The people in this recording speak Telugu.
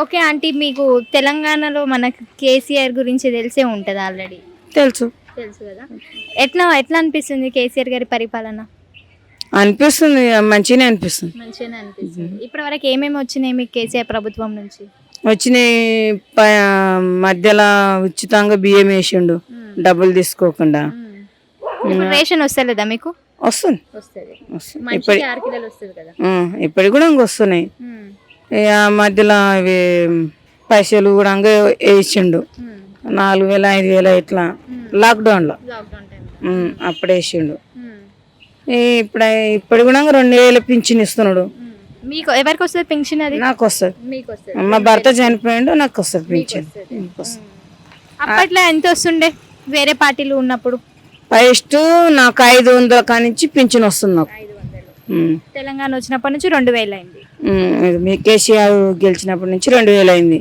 ఓకే ఆంటీ మీకు తెలంగాణలో మనకు కేసీఆర్ గురించి తెలిసే ఉంటుంది ఆల్రెడీ. తెలుసు. తెలుసు కదా? ఎట్లా ఎట్లా అనిపిస్తుంది కేసీఆర్ గారి పరిపాలన? అనిపిస్తుంది మంచిగానే అనిపిస్తుంది. మంచిగానే అనిపిస్తుంది. ఇప్పటి వరకు ఏమేమి వచ్చినాయి మీకు కేసీఆర్ ప్రభుత్వం నుంచి? వచ్చిన ప- మధ్యలో ఉచితంగా బియ్యం వేసిండు డబ్బులు తీసుకోకుండా. రేషన్ వస్తలేదా మీకు? వస్తుంది. ఇప్పటికి కూడా ఇంక వస్తున్నాయి. ఇక మధ్యలో అవి పైసలు కూడా వేసిండు. నాలుగు వేల ఐదు వేల ఇట్లా. లాక్డౌన్లో అప్పుడు వేసిండు. ఇప్పుడు ఇప్పుడు కూడా రెండు వేల పింఛన్ ఇస్తున్నాడు. మీకు ఎవరికి వస్తుంది పెన్షన్ అది? నాకు వస్తుంది. మా భర్త చనిపోయిండు నాకు వస్తుంది పింఛన్. అప్పట్లో ఎంత వస్తుండే వేరే పార్టీలు ఉన్నప్పుడు? ఫస్ట్ నాకు ఐదు వందల కానించి పింఛన్ వస్తుంది నాకు. తెలంగాణ వచ్చినప్పటి నుంచి రెండు వేలు అయింది. మీ కేసీఆర్ గెలిచినప్పటి నుంచి రెండు వేలు అయింది.